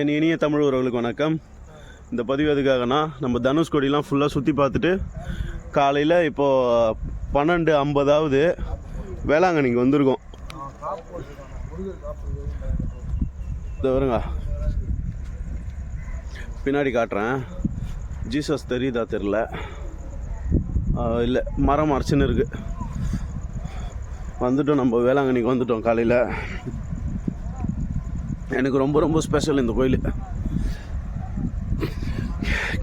என் இனிய தமிழ் உறவுகளுக்கு வணக்கம். இந்த பதிவு எதுக்காகனா நம்ம தனுஷ்கோடிலாம் ஃபுல்லாக சுற்றி பார்த்துட்டு காலையில் இப்போது பன்னெண்டு ஐம்பதாவது வேளாங்கண்ணிக்கு வந்திருக்கோம். இந்த வருங்க. பின்னாடி காட்டுறேன். ஜீசஸ் தெரியுதா தெரில இல்லை மரம் மறைச்சுன்னு இருக்குது வந்துட்டோம் நம்ம வேளாங்கண்ணிக்கு வந்துட்டோம் காலையில். எனக்கு ரொம்ப ரொம்ப ஸ்பெஷல் இந்த கோயில்.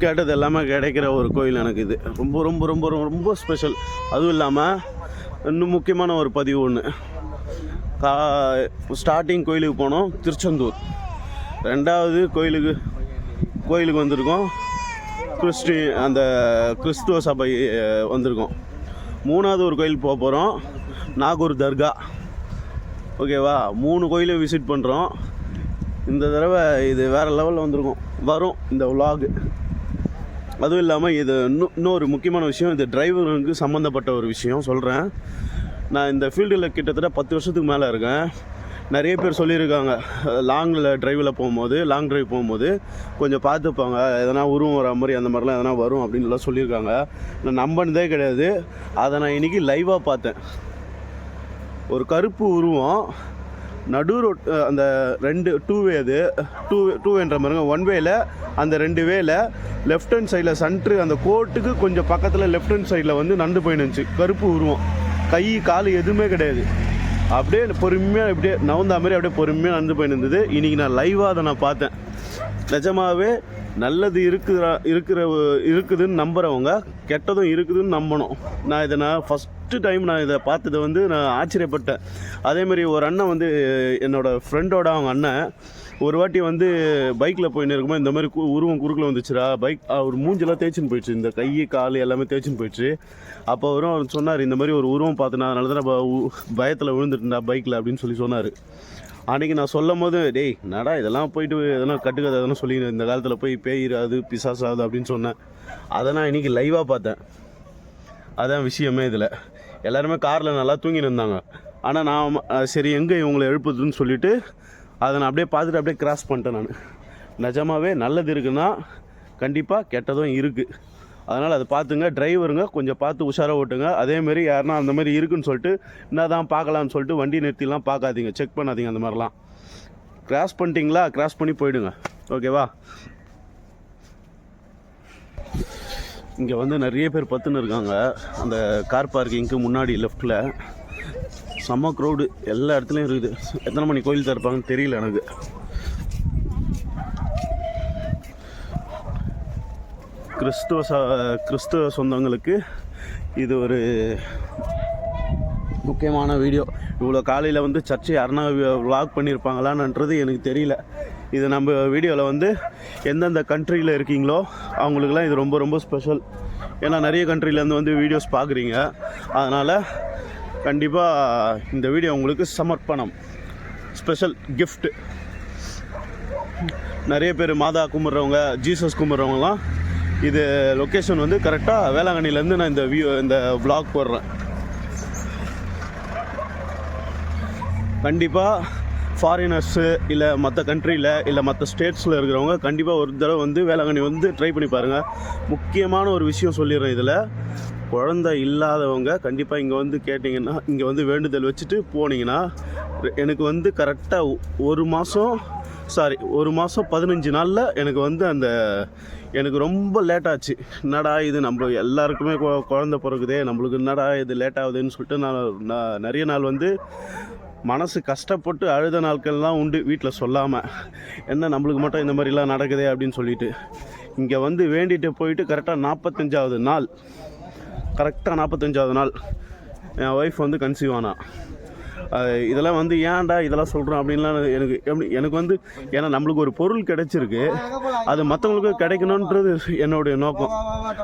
கேட்டது எல்லாமே கிடைக்கிற ஒரு கோயில் எனக்கு இது. ரொம்ப ரொம்ப ரொம்ப ரொம்ப ரொம்ப ஸ்பெஷல் அதுவும் இல்லாமல் இன்னும் முக்கியமான ஒரு பதிவு ஒன்று கா ஸ்டார்டிங் கோயிலுக்கு போனோம் திருச்செந்தூர். ரெண்டாவது கோயிலுக்கு கோயிலுக்கு வந்திருக்கோம். கிறிஸ்டி அந்த கிறிஸ்துவ சபை வந்திருக்கோம். மூணாவது ஒரு கோயில் போக போகிறோம் நாகூர் தர்கா. ஓகேவா? மூணு கோயிலும் விசிட் பண்ணுறோம் இந்த தடவை இது வேறு லெவலில் வந்திருக்கும். வரும் இந்த விலாகு அதுவும் இல்லாமல் இது இன்னும் இன்னொரு முக்கியமான விஷயம் இது டிரைவருக்கு சம்மந்தப்பட்ட ஒரு விஷயம் சொல்கிறேன் நான் இந்த ஃபீல்டில் கிட்டத்தட்ட பத்து வருஷத்துக்கு மேலே இருக்கேன். நிறைய பேர் சொல்லியிருக்காங்க லாங்கில் டிரைவில் போகும்போது லாங் டிரைவ் போகும்போது கொஞ்சம் பார்த்துப்பாங்க எதனா உருவம் வர மாதிரி அந்த மாதிரிலாம் எதனா வரும் அப்படின்லாம் சொல்லியிருக்காங்க. நான் நம்பினதே கிடையாது. அதை நான் இன்றைக்கி லைவாக பார்த்தேன். ஒரு கருப்பு உருவம் நடு ரோட் அந்த ரெண்டு டூ வே அது. டூ டூ வேன்ற பாருங்க ஒன் வேல அந்த ரெண்டு வேல லெஃப்ட் ஹேண்ட் சைடில் சென்ட்ரு அந்த கோட்டுக்கு கொஞ்சம் பக்கத்தில் லெஃப்ட் ஹேண்ட் சைடில் வந்து நண்டு போயினுச்சு கருப்பு உருவம். கை கால் எதுவுமே கிடையாது. அப்படியே பொறுமையாக அப்படியே நவந்தா மாதிரி அப்படியே பொறுமையாக நடந்து போயின்னு இன்றைக்கி நான் லைவாக அதை நான் பார்த்தேன். நிஜமாகவே நல்லது இருக்கிற இருக்கிற இருக்குதுன்னு நம்புகிறவங்க கெட்டதும் இருக்குதுன்னு நம்பணும். நான் இதை நான் ஃபஸ்ட் ஃபஸ்ட்டு டைம் நான் இதை பார்த்தது வந்து நான் ஆச்சரியப்பட்டேன். அதேமாரி ஒரு அண்ணன் வந்து என்னோடய ஃப்ரெண்டோட அவங்க அண்ணன் ஒரு வாட்டி வந்து பைக்கில் போயின்னு இருக்கும்போது இந்த மாதிரி கு- உருவம் குறுக்கில் வந்துச்சுடா பைக் அவர் மூஞ்செல்லாம் தேய்ச்சின்னு போயிடுச்சு. இந்த கை கால் எல்லாமே தேய்ச்சின்னு போயிடுச்சு. அப்போ அவரும் அவர் சொன்னார் இந்த மாதிரி ஒரு உருவம் பார்த்தனா அதனால தான் நான் பயத்தில் விழுந்துட்டேன்டா பைக்கில் அப்படின்னு சொல்லி சொன்னார். அன்றைக்கி நான் சொல்லும் போது டேய் நடா இதெல்லாம் போயிட்டு எதனா கட்டுக்கதை எதனா சொல்லி இந்த காலத்தில் போய் பேயிராது பிசாசாது அப்படின்னு சொன்னேன். அதை நான் இன்றைக்கி லைவாக பார்த்தேன். அதான் விஷயமே இதில். எல்லாருமே காரில் நல்லா தூங்கின்னு இருந்தாங்க. ஆனால் நான் சரி எங்கே இவங்களை எழுப்புதுன்னு சொல்லிவிட்டு அதை நான் அப்படியே பார்த்துட்டு அப்படியே கிராஸ் பண்ணிட்டேன் நான். நிஜமாவே நல்லது இருக்குன்னா கண்டிப்பாக கெட்டதும் இருக்குது அதனால் அதை பார்த்துங்க டிரைவருங்க கொஞ்சம் பார்த்து உஷாராக ஓட்டுங்க. அதேமாரி யாருன்னா அந்த மாதிரி இருக்குன்னு சொல்லிட்டு என்ன தான் பார்க்கலான்னு சொல்லிட்டு வண்டி நிறுத்திலாம் பார்க்காதீங்க. செக் பண்ணாதீங்க அந்த மாதிரிலாம். கிராஸ் பண்ணிட்டீங்களா? கிராஸ் பண்ணி போயிடுங்க. ஓகேவா இங்கே வந்து நிறைய பேர் பத்துன்னு இருக்காங்க. அந்த கார் பார்க்கிங்க்கு முன்னாடி லெஃப்டில் செம்ம க்ரௌடு எல்லா இடத்துலையும் இருக்குது. எத்தனை மணி கோயில் திறப்பாங்கன்னு தெரியல எனக்கு. கிறிஸ்துவ ச கிறிஸ்துவ சொந்தங்களுக்கு இது ஒரு முக்கியமான வீடியோ இவ்வளோ காலையில் வந்து சர்ச்சை யாருன்னா விளாக் பண்ணியிருப்பாங்களான்ன்றது எனக்கு தெரியல. இது நம்ம வீடியோவில் வந்து எந்தெந்த கண்ட்ரியில் இருக்கீங்களோ அவங்களுக்குலாம் இது ரொம்ப ரொம்ப ஸ்பெஷல் ஏன்னா நிறைய கண்ட்ரிலேருந்து வந்து வீடியோஸ் பார்க்குறீங்க. அதனால் கண்டிப்பாக இந்த வீடியோ உங்களுக்கு சமர்ப்பணம் ஸ்பெஷல் கிஃப்ட்டு நிறைய பேர் மாதா கும்பிட்றவங்க ஜீசஸ் கும்பிட்றவங்கலாம் இது லொக்கேஷன் வந்து கரெக்டாக வேளாங்கண்ணிலேருந்து நான் இந்த வியூ இந்த விளாக் போடுறேன். கண்டிப்பாக ஃபாரினர்ஸு இல்லை மற்ற கண்ட்ரியில் இல்லை மற்ற ஸ்டேட்ஸில் இருக்கிறவங்க கண்டிப்பாக ஒரு தடவை வந்து வேளாங்கண்ணி வந்து ட்ரை பண்ணி பாருங்கள் முக்கியமான ஒரு விஷயம் சொல்லிடுறேன் இதில். குழந்தை இல்லாதவங்க கண்டிப்பாக இங்கே வந்து கேட்டிங்கன்னா இங்கே வந்து வேண்டுதல் வச்சுட்டு போனீங்கன்னா எனக்கு வந்து கரெக்டாக ஒரு மாதம் சாரி ஒரு மாதம் பதினஞ்சு நாளில் எனக்கு வந்து அந்த எனக்கு ரொம்ப லேட் ஆச்சு. என்னடா இது? நம்ம எல்லாருக்குமே குழந்த பிறகுதே நம்மளுக்கு என்னடா இது லேட் ஆகுதுன்னு சொல்லிட்டு நான் நான் நிறைய நாள் வந்து மனசு கஷ்டப்பட்டு அழுத நாட்கள்லாம் உண்டு வீட்டில் சொல்லாமல் என்ன நம்மளுக்கு மட்டும் இந்த மாதிரிலாம் நடக்குதே அப்படின்னு சொல்லிட்டு. இங்கே வந்து வேண்டிட்டு போயிட்டு கரெக்டாக நாற்பத்தஞ்சாவது நாள். கரெக்டாக நாற்பத்தஞ்சாவது நாள். என் ஒய்ஃப் வந்து கன்சீவ் ஆனா. இதெல்லாம் வந்து ஏன்டா இதெல்லாம் சொல்கிறோம் அப்படின்லாம் எனக்கு எப்படி எனக்கு வந்து ஏன்னா நம்மளுக்கு ஒரு பொருள் கிடைச்சிருக்கு. அது மற்றவங்களுக்கு கிடைக்கணுன்றது என்னுடைய நோக்கம்.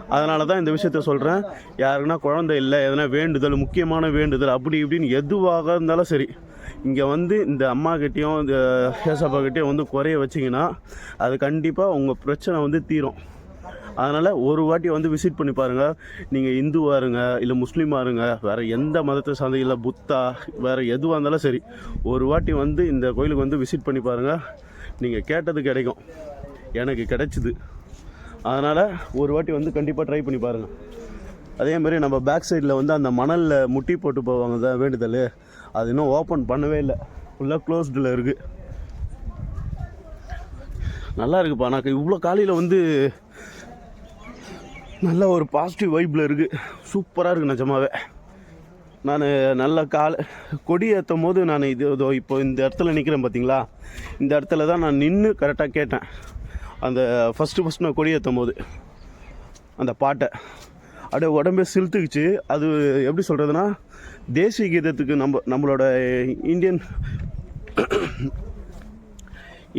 அதனால தான் இந்த விஷயத்த சொல்கிறேன் யாருன்னா குழந்தை இல்லை எதனா வேண்டுதல் முக்கியமான வேண்டுதல் அப்படி இப்படின்னு எதுவாக இருந்தாலும் சரி. இங்கே வந்து இந்த அம்மா கிட்டேயும் இந்த ஏசப்பா கிட்டேயும் வந்து குறைய வச்சிங்கன்னா அது கண்டிப்பாக உங்கள் பிரச்சனை வந்து தீரும். அதனால் ஒரு வாட்டி வந்து விசிட் பண்ணி பாருங்கள் நீங்கள் இந்துவாக இருங்க இல்லை முஸ்லீமாக இருங்க வேறு எந்த மதத்தை சார்ந்த இல்லை புத்தா வேறு எதுவாக இருந்தாலும் சரி ஒரு வாட்டி வந்து இந்த கோயிலுக்கு வந்து விசிட் பண்ணி பாருங்கள் நீங்கள் கேட்டது கிடைக்கும். எனக்கு கிடைச்சிது. அதனால் ஒரு வாட்டி வந்து கண்டிப்பாக ட்ரை பண்ணி பாருங்கள் அதே மாதிரி நம்ம பேக் சைடில் வந்து அந்த மணலில் முட்டி போட்டு போவாங்க தான் வேண்டுதல். அது இன்னும் ஓப்பன் பண்ணவே இல்லை. ஃபுல்லாக க்ளோஸ்டில் இருக்குது நல்லா இருக்குப்பா நான் இவ்வளோ காலையில் வந்து நல்ல ஒரு பாசிட்டிவ் வைப்பில் இருக்குது சூப்பராக இருக்குது நிஜமாவே. நான் நல்ல கால கொடி ஏற்றும் போது நான் இது இதோ இப்போ இந்த இடத்துல நிற்கிறேன் பார்த்தீங்களா இந்த இடத்துல தான் நான் நின்று கரெக்டாக கேட்டேன். அந்த ஃபஸ்ட்டு ஃபஸ்ட் நான் கொடி ஏற்றும் போது. அந்த பாட்டை. அப்படியே உடம்பே சிலுத்துக்குச்சு. அது எப்படி சொல்கிறதுனா தேசிய கீதத்துக்கு நம்ம நம்மளோட இந்தியன்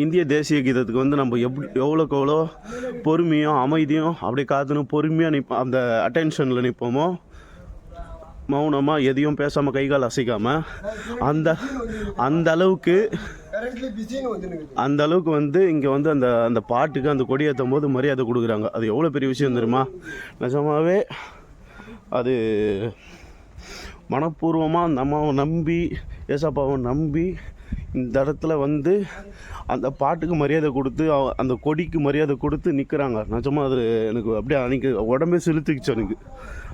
இந்திய தேசிய கீதத்துக்கு வந்து நம்ம எப் எவ்வளோக்கு எவ்வளோ பொறுமையும் அமைதியும் அப்படியே காத்துன்னு பொறுமையாக நிற்போம் அந்த அட்டென்ஷனில் நிற்போமோ மௌனமாக எதையும் பேசாமல் கை கால் அசைக்காமல் அந்த அந்த அளவுக்கு அந்த அளவுக்கு வந்து இங்கே வந்து அந்த அந்த பாட்டுக்கு அந்த கொடி ஏற்றும் போது மரியாதை கொடுக்குறாங்க. அது எவ்வளோ பெரிய விஷயம் தெரியுமா? நிஜமாவே அது மனப்பூர்வமாக அந்த அம்மாவை நம்பி ஏசப்பாவை நம்பி இந்த இடத்துல வந்து அந்த பாட்டுக்கு மரியாதை கொடுத்து அவ- அந்த கொடிக்கு மரியாதை கொடுத்து நிற்கிறாங்க நிஜமாக அது எனக்கு அப்படியே அன்றைக்கி உடம்பே செலுத்திக்கிச்சு எனக்கு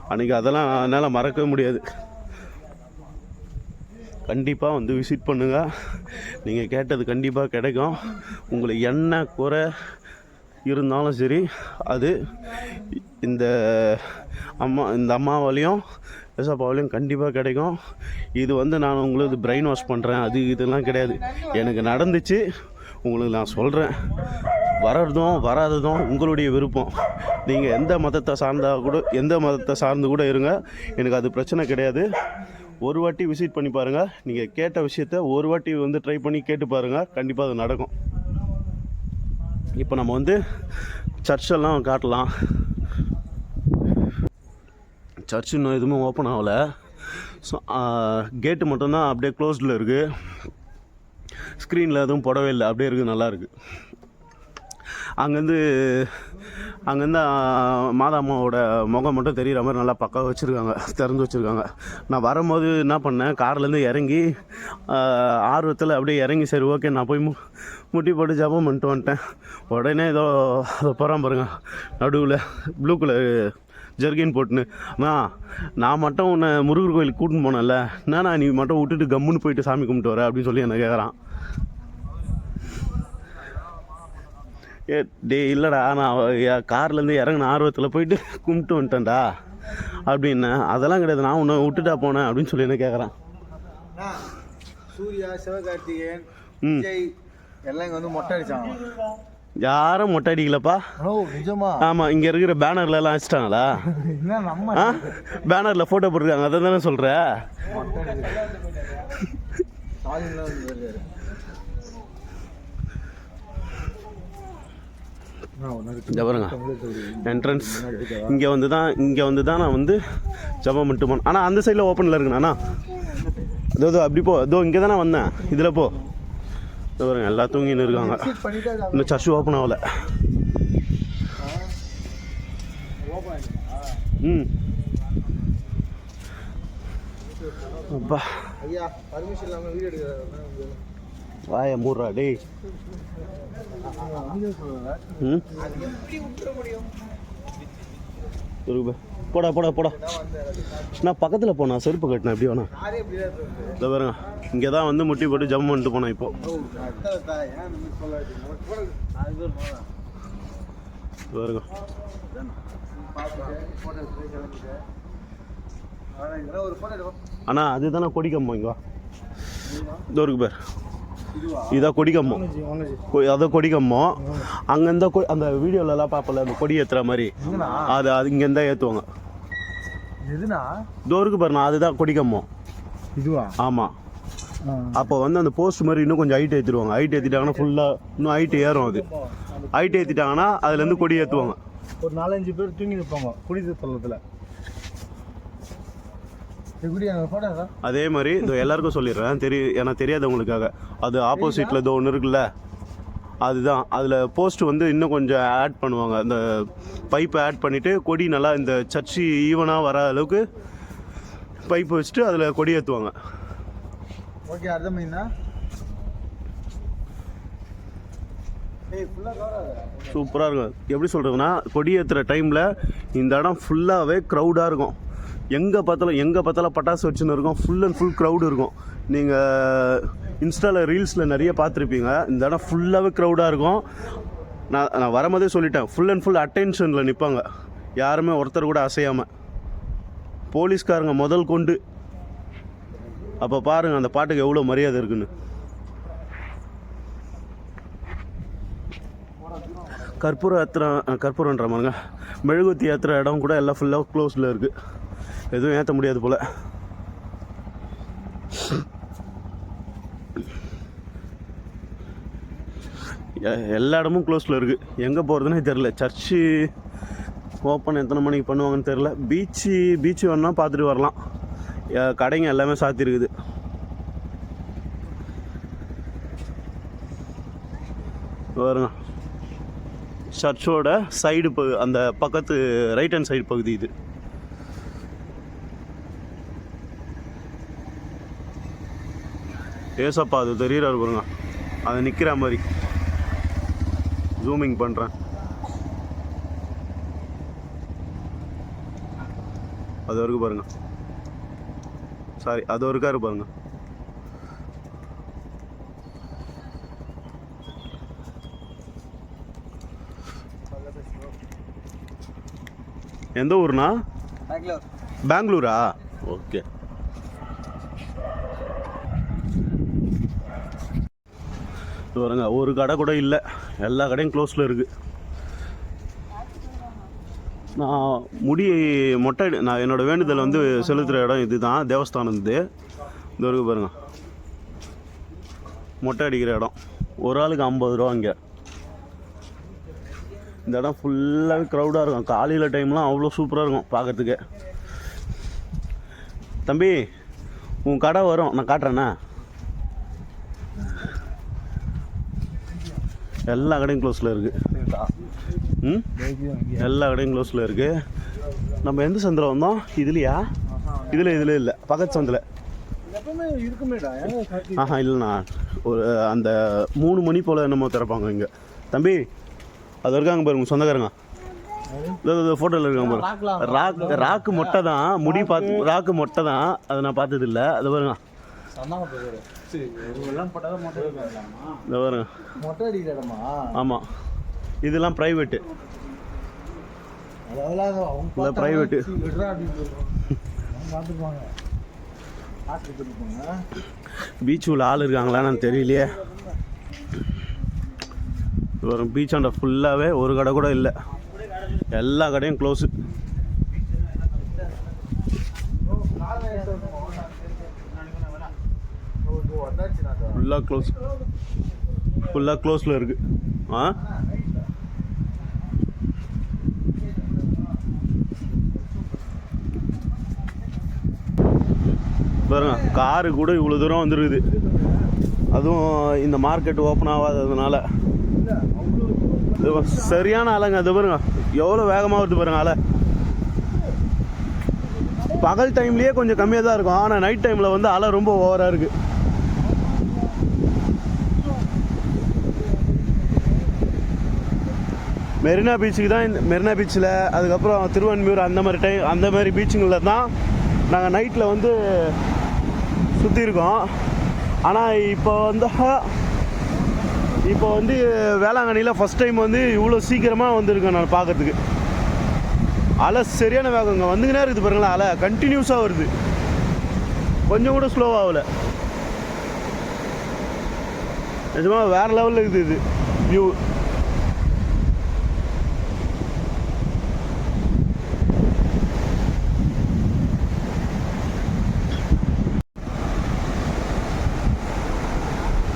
அன்றைக்கி அதெல்லாம் என்னால் மறக்கவே முடியாது. கண்டிப்பாக வந்து விசிட் பண்ணுங்கள் நீங்கள் கேட்டது கண்டிப்பாக கிடைக்கும். உங்களுக்கு என்ன குறை இருந்தாலும் சரி அது இந்த அம்மா இந்த அம்மாவாலையும் ஏசப்பாவாலையும் கண்டிப்பாக கிடைக்கும். இது வந்து நான் உங்களுக்கு பிரெயின் வாஷ் பண்ணுறேன் அது இதெல்லாம் கிடையாது. எனக்கு நடந்துச்சு. உங்களுக்கு நான் சொல்கிறேன் வர்றதும் வராததும் உங்களுடைய விருப்பம். நீங்கள் எந்த மதத்தை சார்ந்தால் கூட எந்த மதத்தை சார்ந்து கூட இருங்க. எனக்கு அது பிரச்சனை கிடையாது. ஒரு வாட்டி விசிட் பண்ணி பாருங்கள் நீங்கள் கேட்ட விஷயத்த ஒரு வாட்டி வந்து ட்ரை பண்ணி கேட்டு பாருங்கள் கண்டிப்பாக அது நடக்கும். இப்போ நம்ம வந்து சர்ச்செல்லாம் காட்டலாம். சர்ச் இன்னும் எதுவுமே ஓப்பன் ஆகலை. ஸோ கேட்டு மட்டும்தான் அப்படியே க்ளோஸ்டில் இருக்குது ஸ்க்ரீனில் எதுவும் போடவே இல்லை. அப்படியே இருக்குது நல்லா இருக்குது அங்கேருந்து அங்கேருந்து மாதா அம்மாவோட முகம் மட்டும் தெரிகிற மாதிரி நல்லா பக்காவாக வச்சுருக்காங்க. திறந்து வச்சுருக்காங்க. நான் வரும்போது என்ன பண்ணேன் கார்லேருந்து இறங்கி ஆர்வத்தில் அப்படியே இறங்கி சரி ஓகே நான் போய் மு முட்டி போட்டு ஜபம் பண்ணிட்டு வந்துட்டேன். உடனே ஏதோ அதை போகிறான் பாருங்க. நடுவில் ப்ளூ கலர் ஜெர்கின் போட்டுன்னு. அண்ணா நான் மட்டும் உன்னை முருகர் கோயிலுக்கு கூட்டின்னு போனேன்ல. என்னண்ணா நீ மட்டும் விட்டுட்டு கம்முன்னு போயிட்டு சாமி கும்பிட்டு வர அப்படின்னு சொல்லி என்னை கேட்குறான் ஏ டே இல்லைடா நான் கார்லேருந்து இறங்கின ஆர்வத்தில் போயிட்டு கும்பிட்டு வந்துட்டேன்டா. அப்படின்னேன் அதெல்லாம் கிடையாது. நான் உன்னை விட்டுட்டா போனேன் அப்படின்னு சொல்லி என்ன கேட்குறான் சூர்யா சிவகார்த்திகேயன் விஜய் எல்லாம் இங்க வந்து மொட்டை அடிச்சாங்க. யாரும் மொட்டை அடிக்கலப்பா. நிஜமா? ஆமாம் இங்கே இருக்கிற பேனர்ல எல்லாம் வச்சுட்டாங்களா என்ன நம்ம ஆ? பேனரில் ஃபோட்டோ போட்டிருக்காங்க. அதை தானே வருவாரு. இந்த பாருங்க. என்ட்ரன்ஸ் இங்கே வந்து தான் இங்கே வந்து தான் நான் வந்து ஜபம் பண்ணிட்டு போனேன். ஆனால் அந்த சைடில் ஓப்பனில் இருக்குண்ணா அதோ இதோ அப்படி போ. இதோ இங்கே தானே வந்தேன். இதில் போ. இதோ பாருங்க எல்லா தூங்கின்னு இருக்காங்க. இன்னும் சர்ச் ஓப்பன் ஆகல. ம். அப்பா. ஐயா பர்மிஷன் இல்லாமல் வீடியோ எடுக்கிறாரு வாய மூடுறா டேய் போடா போடா போடா. நான் பக்கத்தில் போனா செருப்பு கட்டினேன் எப்படி வேணா இதை பாருங்க இங்கே தான் வந்து முட்டி போட்டு ஜம் பண்ணிட்டு போனேன் இப்போ. பாருங்க. ஆனால் அதுதானே கொடிக்கம்மா இங்கே இதோ இருக்கு பேர். இதான் கொடிக்கம்பம் அதான் கொடிக்கம்பம் அங்கேருந்தா கொ அந்த வீடியோலலாம் பார்ப்பல அந்த கொடி ஏற்றுற மாதிரி? அது அது இங்கேருந்தா ஏற்றுவாங்க எதுனா? இதோ இருக்கு பாருண்ணா அதுதான் கொடிக்கம்பம் இதுவா? ஆமாம் அப்போ வந்து அந்த போஸ்ட் மாதிரி இன்னும் கொஞ்சம் ஹைட் ஏற்றிடுவாங்க ஹைட் ஏற்றிட்டாங்கன்னா ஃபுல்லாக இன்னும் ஹைட் ஏறும் அது. ஹைட் ஏற்றிட்டாங்கன்னா அதுலேருந்து கொடி ஏற்றுவாங்க ஒரு நாலஞ்சு பேர் தூங்கி நிற்பாங்க குடித தள்ளத்தில் எப்படி அந்த போட்டோ சார் அதே மாதிரி இதோ எல்லாருக்கும் சொல்லிடுறேன். தெரிய ஏன்னா தெரியாதவங்களுக்காக. அது ஆப்போசிட்டில் இதோ ஒன்று இருக்குல்ல? அதுதான். அதில் போஸ்ட் வந்து இன்னும் கொஞ்சம் ஆட் பண்ணுவாங்க. அந்த பைப்பை ஆட் பண்ணிவிட்டு கொடி நல்லா இந்த சர்ச்சு ஈவனாக வர அளவுக்கு பைப் வச்சுட்டு அதில் கொடி ஏற்றுவாங்க ஓகே ஆகுது சூப்பராக இருக்கும். எப்படி சொல்கிறதுனா கொடி ஏற்றுற டைமில் இந்த இடம் ஃபுல்லாகவே க்ரௌடாக இருக்கும். எங்கே பார்த்தாலும் எங்கே பார்த்தாலும் பட்டாசு வச்சுன்னு இருக்கும். ஃபுல் அண்ட் ஃபுல் க்ரௌடு இருக்கும். நீங்கள் இன்ஸ்டாவில் ரீல்ஸில் நிறைய பார்த்துருப்பீங்க. இந்த இடம் ஃபுல்லாகவே க்ரௌடாக இருக்கும். நான் நான் வரும்போதே சொல்லிட்டேன். ஃபுல் அண்ட் ஃபுல் அட்டென்ஷனில் நிற்பாங்க யாருமே ஒருத்தர் கூட அசையாமல் போலீஸ்காரங்க முதல் கொண்டு. அப்போ பாருங்கள் அந்த பாட்டுக்கு எவ்வளோ மரியாதை இருக்குன்னு. கற்பூரம் ஏற்றுற கற்பூரன்ற மாதிரிங்க. மெழுகுத்தி யாத்திரை இடம் கூட எல்லாம் ஃபுல்லாக க்ளோஸில் இருக்குது எதுவும் ஏற்ற முடியாது போல். எ- எல்லா இடமும் க்ளோஸில் இருக்குது எங்கே போகிறதுனே தெரில சர்ச்சு ஓப்பன் எத்தனை மணிக்கு பண்ணுவாங்கன்னு தெரில பீச்சு பீச்சு வேணால் பார்த்துட்டு வரலாம். கடைங்க எல்லாமே சாத்திருக்குது வருங்க சர்ச்சோட சைடு பகு அந்த பக்கத்து ரைட் ஹேண்ட் சைடு பகுதி இது. ஏசப்பா அது தெரியுறாரு பாருங்க. அது நிற்கிற மாதிரி. ஜூமிங் பண்ணுறேன் அது வரைக்கும் பாருங்க. சாரி அது வரைக்காரு பாருங்க. எந்த ஊர்னா பெங்களூரா? ஓகே. இது பாருங்க. ஒரு கடை கூட இல்லை. எல்லா கடையும் க்ளோஸில் இருக்குது நான் முடி மொட்டை அடி- நான் என்னோடய வேண்டுதல் வந்து செலுத்துகிற இடம் இதுதான். தேவஸ்தானம் இது. இது வரைக்கும் பாருங்க. மொட்டை அடிக்கிற இடம். ஒரு ஆளுக்கு ஐம்பது ரூபா இங்கே. இந்த இடம் ஃபுல்லாகவே க்ரௌடாக இருக்கும். காலையில் டைம்லாம் அவ்வளோ சூப்பராக இருக்கும் பார்க்கறதுக்கு தம்பி உன் கடை வரும். நான் காட்டுறேண்ணா எல்லா கடையும் க்ளோஸில் இருக்குது ம்? எல்லா கடையும் க்ளோஸில் இருக்குது நம்ம எந்த சந்தில் வந்தோம்? இதுலையா? இதில் இதில் இல்லை. பக்கத்து சந்தில் ஆஹா இல்லைண்ணா. ஒரு அந்த மூணு மணி போல் என்னமோ திறப்பாங்க இங்கே. தம்பி அது இருக்காங்க பாருங்க சொந்தக்காரங்க. ஃபோட்டோவில் இருக்காங்க. பாருங்க ராக் ராக்கு மொட்டை தான். முடி பார்த்து ராக்கு மொட்டை தான். அதை நான் பார்த்தது இல்லை அது பாருங்க. இந்த பாருங்க. மொட்டை அடிக்கிற இடமா ஆமாம் இதெல்லாம் ப்ரைவேட்டு இல்ல, போங்க பீச் உள்ள ஆள் இருக்காங்களான்னு தெரியலையே. இது வரும் பீச் ஆண்ட ஃபுல்லாகவே ஒரு கடை கூட இல்லை. எல்லா கடையும் க்ளோஸு ஃபுல்லாக க்ளோஸ். ஃபுல்லாக க்ளோஸில் இருக்குது ஆ? பாருங்க காரு கூட இவ்வளோ தூரம் வந்துருக்குது. அதுவும் இந்த மார்க்கெட் ஓப்பன் ஆகாததுனால. இது சரியான அலைங்க அது பாருங்க எவ்வளோ வேகமாக வருது பாருங்க அலை பகல் டைம்லேயே கொஞ்சம் கம்மியாக தான் இருக்கும் ஆனால் நைட் டைமில் வந்து அலை ரொம்ப ஓவராக இருக்குது மெரினா பீச்சுக்கு தான் இந்த மெரினா பீச்சில் அதுக்கப்புறம் திருவன்மியூர் அந்த மாதிரி டைம் அந்த மாதிரி பீச்சுங்களில் தான் நாங்கள் நைட்டில் வந்து சுற்றிருக்கோம் ஆனால் இப்போ வந்து இப்போ வந்து வேளாங்கண்ணியில் ஃபஸ்ட் டைம் வந்து இவ்வளோ சீக்கிரமாக வந்திருக்கேன் நான் பார்க்கறதுக்கு அலை சரியான வேகம். இங்கே வந்துக்கினே இருக்குது பாருங்களேன் அலை. கண்டினியூஸாக வருது. கொஞ்சம் கூட ஸ்லோவாகல நிஜமாக வேறு லெவலில் இருக்குது இது. வியூ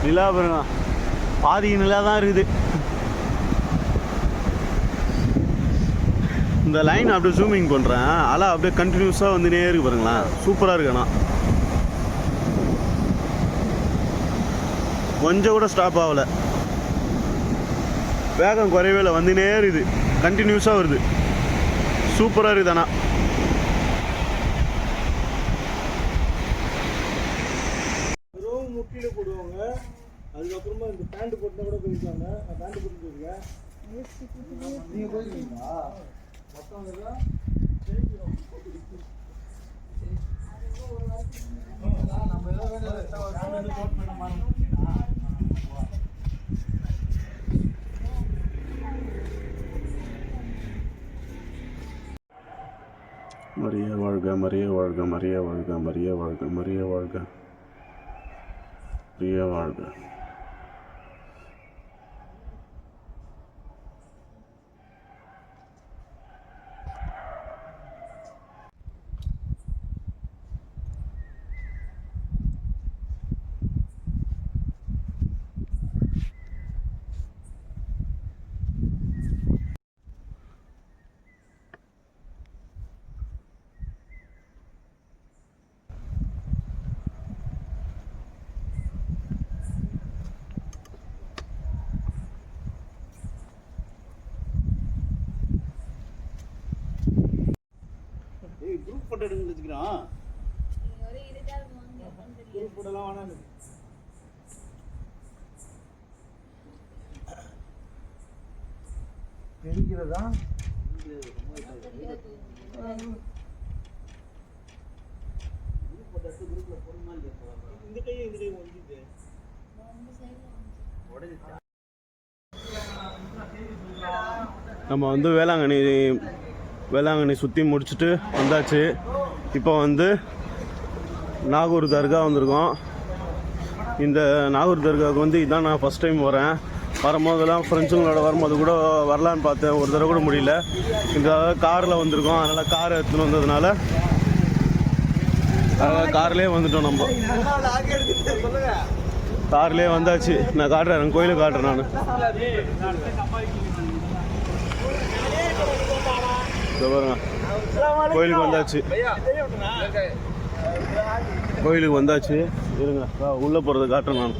நிலா பாருங்க. பாதி நிலா தான் இருக்குது. இந்த லைன் அப்படியே ஜூமிங் பண்ணுறேன் அலை அப்படியே கண்டினியூஸாக வந்துனே இருக்கு பாருங்களேன். சூப்பராக இருக்கு கொஞ்சம் கூட ஸ்டாப் ஆகல. வேகம் குறைவே இல்லை வந்துனே இருக்குது. கண்டினியூஸாக வருது. சூப்பராக இருக்குது நீங்கள் போயிருக்கீங்களா மொத்தம் இதெல்லாம் நம்ம ஏதோ வேண்டிய கோட் பண்ண மாதிரி மரிய வாழ்க மரிய வாழ்க மரிய வாழ்க மரிய வாழ்க மரிய வாழ்க மரிய வாழ்க ஃபோட்டோ எடுங்க வச்சுக்கிறான். குரூப் ஃபோட்டோலாம் வேணாம். தெரிகிறதா இந்த கையை இந்த கை ஒழிஞ்சுது. நம்ம வந்து வேளாங்கண்ணி வேளாங்கண்ணி சுற்றி முடிச்சுட்டு வந்தாச்சு. இப்போ வந்து நாகூர் தர்கா வந்திருக்கோம். இந்த நாகூர் தர்காவுக்கு வந்து இதான் நான் ஃபஸ்ட் டைம் வரேன் வரும்போதெல்லாம் ஃப்ரெண்ட்ஸுங்களோட வரும்போது கூட வரலான்னு பார்த்தேன். ஒரு தடவை கூட முடியல. இந்த காரில் வந்திருக்கோம். அதனால் கார் எடுத்துன்னு வந்ததுனால கார்லேயே வந்துட்டோம் நம்ம. கார்லேயே வந்தாச்சு. நான் காட்டுறேன். கோயிலுக்கு காட்டுறேன் நான் இதோ பாருங்க கோயிலுக்கு வந்தாச்சு. கோயிலுக்கு வந்தாச்சு. இருங்க உள்ள போறது காட்டுறேன் நான்.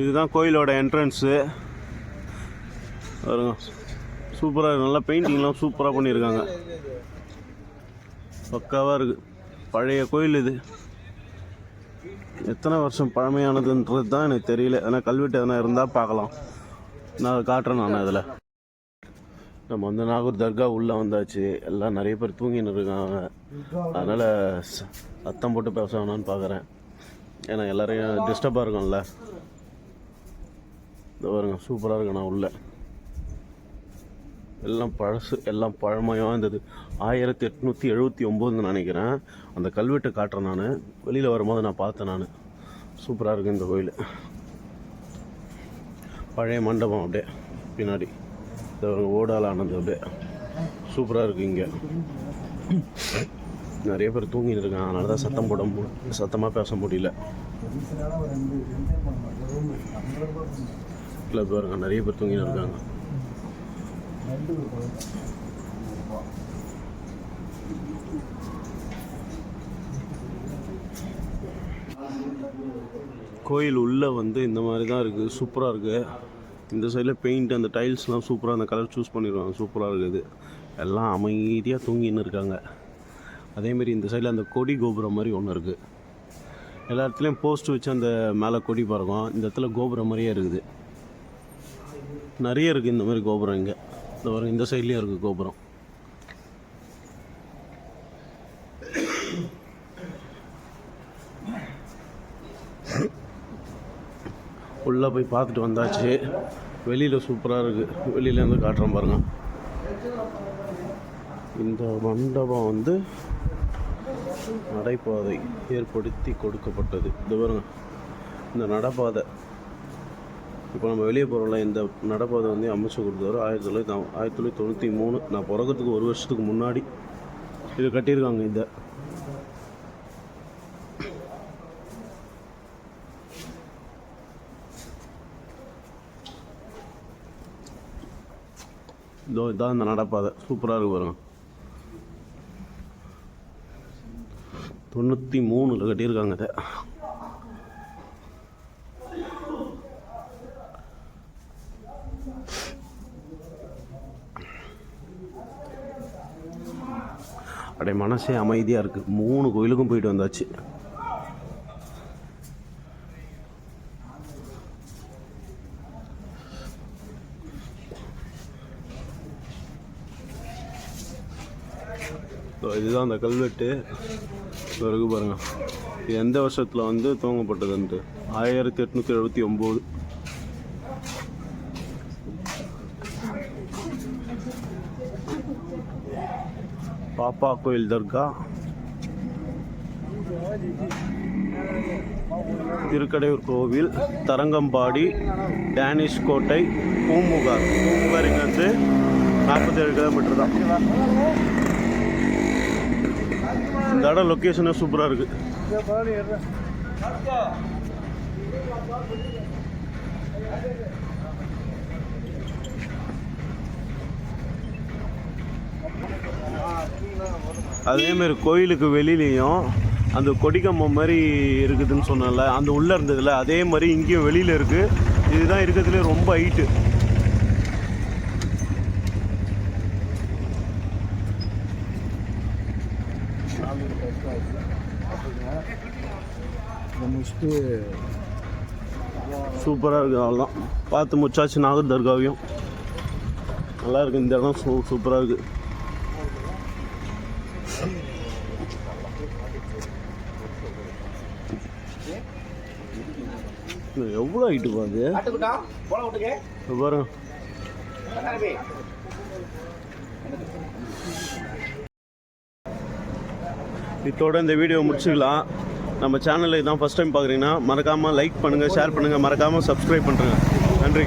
இதுதான் கோயிலோட என்ட்ரன்ஸு பாருங்க. சூப்பராக நல்லா பெயிண்டிங்லாம் சூப்பராக பண்ணியிருக்காங்க. பக்காவாக இருக்குது பழைய கோயில் இது. எத்தனை வருஷம் பழமையானதுன்றது தான் எனக்கு தெரியல. ஆனால் கல்வெட்டு எதனா இருந்தால் பார்க்கலாம். நான் காட்டுறேன் நான் அதில் நம்ம வந்து நாகூர் தர்கா உள்ளே வந்தாச்சு. எல்லாம் நிறைய பேர் தூங்கின்னு இருக்காங்க. அதனால் ச- சத்தம் போட்டு பேச வேணான்னு பார்க்குறேன் ஏன்னா எல்லாரையும் டிஸ்டர்பாக இருக்கும்ல. இந்த பாருங்க சூப்பராக இருக்கு நான் உள்ள. எல்லாம் பழசு எல்லாம் பழமையாக இருந்தது. ஆயிரத்தி எட்நூற்றி எழுபத்தி ஒம்போதுன்னு நினைக்கிறேன். அந்த கல்வெட்டு காட்டுறேன் நான். வெளியில் வரும்போது நான் பார்த்தேன் நான். சூப்பராக இருக்குது இந்த கோயில். பழைய மண்டபம் அப்படியே பின்னாடி. இந்த ஓடால் ஆனது அப்படியே. சூப்பராக இருக்குது இங்கே. நிறைய பேர் தூங்கிட்டு இருக்காங்க. அதனால தான் சத்தம் போட மு சத்தமாக பேச முடியல. இல்லை பாருங்க நிறைய பேர் தூங்கிட்டு இருக்காங்க. கோயில் உள்ளே வந்து இந்த மாதிரி தான் இருக்குது சூப்பராக இருக்குது இந்த சைடில் பெயிண்ட் அந்த டைல்ஸ்லாம் சூப்பராக அந்த கலர் சூஸ் பண்ணிடுவாங்க. சூப்பராக இருக்குது. எல்லாம் அமைதியாக தூங்கின்னு இருக்காங்க. அதேமாரி இந்த சைடில் அந்த கொடி கோபுரம் மாதிரி ஒன்று இருக்குது எல்லா இடத்துலையும் போஸ்ட் வச்சு அந்த மேலே கொடி பறக்கும். இந்த இடத்துல கோபுரம் மாதிரியே இருக்குது. நிறைய இருக்குது இந்த மாதிரி கோபுரம் இங்கே. இந்த இந்த சைட்லேயும் இருக்குது கோபுரம். உள்ளே போய் பார்த்துட்டு வந்தாச்சு. வெளியில் சூப்பராக இருக்குது வெளியிலேருந்து காட்டுறேன் பாருங்கள் இந்த மண்டபம் வந்து நடைபாதை ஏற்படுத்தி கொடுக்கப்பட்டது. இது பாருங்க. இந்த நடைபாதை. இப்போ நம்ம வெளியே போகிறோம்ல இந்த நடைபாதை வந்து அமைச்சு கொடுத்தவர் ஆயிரத்தி தொள்ளாயிரத்தி ஆயிரத்தி தொள்ளாயிரத்தி தொண்ணூற்றி மூணு. நான் பிறக்கிறதுக்கு ஒரு வருஷத்துக்கு முன்னாடி இது கட்டியிருக்காங்க இந்த இதோ இதான் இந்த நடப்பாதை. சூப்பராக இருக்கு பாருங்க. தொண்ணூற்றி மூணில் கட்டியிருக்காங்க இதை. அப்படியே மனசே அமைதியாக இருக்குது மூணு கோயிலுக்கும் போயிட்டு வந்தாச்சு. இதுதான் அந்த கல்வெட்டு. பிறகு பாருங்கள் இது எந்த வருஷத்தில் வந்து துவங்கப்பட்டதுன்ட்டு? ஆயிரத்தி எட்நூற்றி எழுபத்தி ஒம்பது. பாப்பா கோயில் தர்கா. திருக்கடையூர் கோவில் தரங்கம்பாடி டேனிஷ் கோட்டை பூம்புகார். பூம்புகார் இங்கேருந்து நாற்பத்தேழு கிலோமீட்டர் தான். இந்த இடம் லொக்கேஷனே சூப்பராக இருக்குது அதேமாரி கோயிலுக்கு வெளியிலையும் அந்த கொடிக்கம்பம் மாதிரி இருக்குதுன்னு சொன்னல அந்த உள்ளே இருந்ததுல அதே மாதிரி இங்கேயும் வெளியில் இருக்குது இதுதான் இருக்கிறதுலே ரொம்ப ஹைட்டு இதை முடிச்சுட்டு சூப்பராக இருக்குது அவ்வளோதான் பார்த்து முச்சாச்சு நாகூர் தர்காவையும். நல்லா இருக்கு இந்த இடம் சூ சூப்பராக இருக்குது எவ்வளோ ஹைட்டு பாது இதோட இந்த வீடியோ முடிச்சுக்கலாம். நம்ம சேனலில் இதான் ஃபஸ்ட் டைம் பார்க்குறீங்கன்னா மறக்காமல் லைக் பண்ணுங்கள் ஷேர் பண்ணுங்கள் மறக்காமல் சப்ஸ்கிரைப் பண்ணுறேங்க நன்றி.